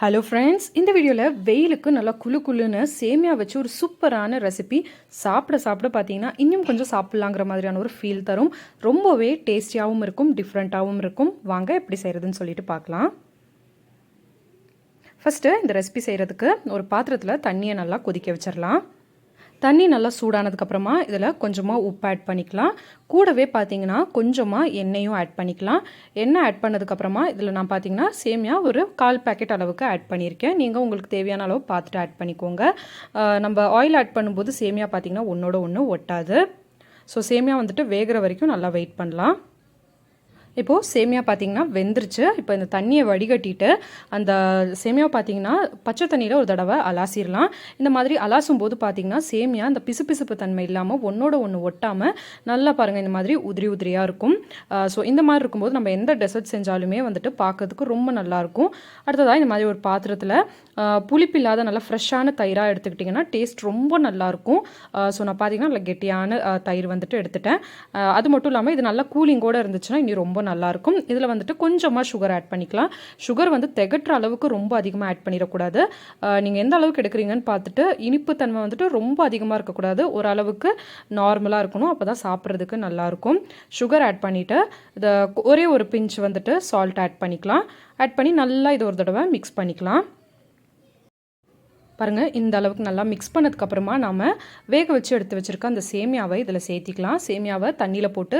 Hello friends இந்த வீடியோவில் வெயிலுக்கு நல்லா குளு குளுன்னு சேமியா வச்சு ஒரு சூப்பரான ரெசிபி சாப்பிட சாப்பிட பார்த்தீங்கன்னா இன்னும் கொஞ்சம் சாப்பிட்லாங்கிற மாதிரியான ஒரு ஃபீல் தரும். ரொம்பவே டேஸ்டியாகவும் இருக்கும் டிஃப்ரெண்ட்டாகவும் இருக்கும். வாங்க எப்படி செய்கிறதுன்னு சொல்லிட்டு பார்க்கலாம் ஃபஸ்ட்டு இந்த ரெசிபி செய்கிறதுக்கு ஒரு பாத்திரத்தில் தண்ணியை நல்லா கொதிக்க வச்சிடலாம் தண்ணி நல்லா சூடானதுக்கப்புறமா இதில் கொஞ்சமாக உப்பு ஆட் பண்ணிக்கலாம். கூடவே பார்த்தீங்கன்னா கொஞ்சமாக எண்ணெயும் ஆட் பண்ணிக்கலாம். எண்ணெய் ஆட் பண்ணதுக்கப்புறமா இதில் நான் பார்த்தீங்கன்னா சேமியா ஒரு கால் பேக்கெட் அளவுக்கு ஆட் பண்ணியிருக்கேன். நீங்கள் உங்களுக்கு தேவையான அளவு பார்த்துட்டு ஆட் பண்ணிக்கோங்க. நம்ம ஆயில் ஆட் பண்ணும்போது சேமியா பார்த்தீங்கன்னா ஒன்றோட ஒன்று ஒட்டாது. ஸோ சேமியா வந்துட்டு வேகிற வரைக்கும் நல்லா வெயிட் பண்ணலாம். இப்போது சேமியா பார்த்தீங்கன்னா வெந்துருச்சு. இப்போ இந்த தண்ணியை வடிகட்டிட்டு அந்த சேமியா பார்த்தீங்கன்னா பச்சை தண்ணியில் ஒரு தடவை அலாசிடலாம் இந்த மாதிரி அலாசும் போது பார்த்தீங்கன்னா சேமியா அந்த பிசுபிசுப்பு தன்மை இல்லாமல் ஒன்றோட ஒன்று ஒட்டாமல் நல்லா பாருங்கள் இந்த மாதிரி உதிரி உதிரியாக இருக்கும். ஸோ இந்த மாதிரி இருக்கும்போது நம்ம எந்த டெசர்ட் செஞ்சாலுமே வந்துட்டு பார்க்கறதுக்கு ரொம்ப நல்லாயிருக்கும் அடுத்ததாக இந்த மாதிரி ஒரு பாத்திரத்தில் புளிப்பு இல்லாத நல்லா ஃப்ரெஷ்ஷான தயிராக எடுத்துக்கிட்டிங்கன்னா டேஸ்ட் ரொம்ப நல்லாயிருக்கும் ஸோ நான் பார்த்தீங்கன்னா நல்லா கெட்டியான தயிர் வந்துட்டு எடுத்துட்டேன். அது மட்டும் இல்லாமல் இது நல்லா கூலிங்கோடு இருந்துச்சுன்னா இனி ரொம்ப நல்லாயிருக்கும். இதில் வந்துட்டு கொஞ்சமாக சுகர் ஆட் பண்ணிக்கலாம். சுகர் வந்து திகட்டுற அளவுக்கு ரொம்ப அதிகமாக ஆட் பண்ணிடக்கூடாது. நீங்கள் எந்த அளவுக்கு எடுக்கிறீங்கன்னு பார்த்துட்டு இனிப்பு தன்மை வந்துட்டு ரொம்ப அதிகமாக இருக்கக்கூடாது. ஓரளவுக்கு நார்மலாக இருக்கணும். அப்போ தான் சாப்பிட்றதுக்கு நல்லாயிருக்கும். சுகர் ஆட் பண்ணிவிட்டு இதை ஒரே ஒரு பிஞ்ச் வந்துட்டு சால்ட் ஆட் பண்ணிக்கலாம். ஆட் பண்ணி நல்லா இது ஒரு தடவை மிக்ஸ் பண்ணிக்கலாம். பாருங்கள் இந்த அளவுக்கு நல்லா மிக்ஸ் பண்ணதுக்கப்புறமா நாம் வேக வச்சு எடுத்து வச்சுருக்க அந்த சேமியாவை இதில் சேர்த்திக்கலாம். சேமியாவை தண்ணியில் போட்டு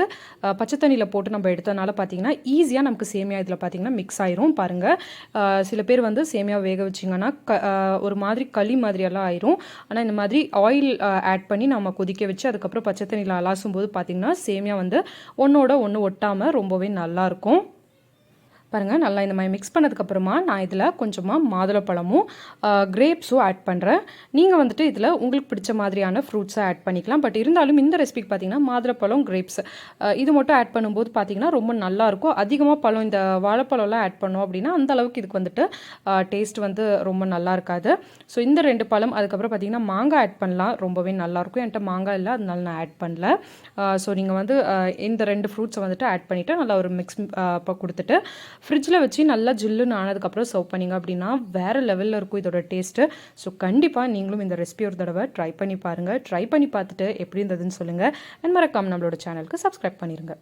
பச்சை தண்ணியில் போட்டு நம்ம எடுத்தனால பார்த்தீங்கன்னா ஈஸியாக நமக்கு சேமியா இதில் பார்த்தீங்கன்னா மிக்ஸ் ஆயிரும் பாருங்கள் சில பேர் வந்து சேமியா வேக வச்சிங்கன்னா க ஒரு மாதிரி களி மாதிரியெல்லாம் ஆயிரும். ஆனால் இந்த மாதிரி ஆயில் ஆட் பண்ணி நம்ம கொதிக்க வச்சு அதுக்கப்புறம் பச்சை தண்ணியில் அலாசும் போது பார்த்தீங்கன்னா சேமியா வந்து ஒன்றோட ஒன்று ஒட்டாமல் ரொம்பவே நல்லாயிருக்கும் பாருங்கள் நல்லா இந்த மாதிரி மிக்ஸ் பண்ணதுக்கப்புறமா நான் இதில் கொஞ்சமாக மாதுளப்பழமும் கிரேப்ஸும் ஆட் பண்ணுறேன் நீங்கள் வந்துட்டு இதில் உங்களுக்கு பிடிச்ச மாதிரியான ஃப்ரூட்ஸை ஆட் பண்ணிக்கலாம். பட் இருந்தாலும் இந்த ரெசிபிக்கு பார்த்தீங்கன்னா மாதுளப்பழம் கிரேப்ஸ் இது மட்டும் ஆட் பண்ணும்போது பார்த்தீங்கன்னா ரொம்ப நல்லாயிருக்கும் அதிகமாக பழம் இந்த வாழைப்பழம்லாம் ஆட் பண்ணோம் அப்படின்னா அந்த அளவுக்கு இதுக்கு வந்துட்டு டேஸ்ட் வந்து ரொம்ப நல்லா இருக்காது. ஸோ இந்த ரெண்டு பழம் அதுக்கப்புறம் பார்த்தீங்கன்னா மாங்காய் ஆட் பண்ணலாம். ரொம்பவே நல்லாயிருக்கும் என்கிட்ட மாங்காய் இல்லை அதனால நான் ஆட் பண்ணல. ஸோ நீங்கள் வந்து இந்த ரெண்டு ஃப்ரூட்ஸை வந்துட்டு ஆட் பண்ணிவிட்டு நல்லா ஒரு மிக்ஸ் இப்போ கொடுத்துட்டு ஃப்ரிட்ஜில் வச்சு நல்லா ஜில்லுன்னு ஆனதுக்கப்புறம் சர்வ் பண்ணிங்க அப்படின்னா வேறு லெவலில் இருக்கும் இதோட டேஸ்ட்டு ஸோ கண்டிப்பாக நீங்களும் இந்த ரெசிபி ஒரு தடவை ட்ரை பண்ணி பாருங்கள் ட்ரை பண்ணி பார்த்துட்டு எப்படி இருந்ததுன்னு சொல்லுங்கள் அண்ட் மறக்காமல் நம்மளோட சேனலுக்கு சப்ஸ்கிரைப் பண்ணிடுங்க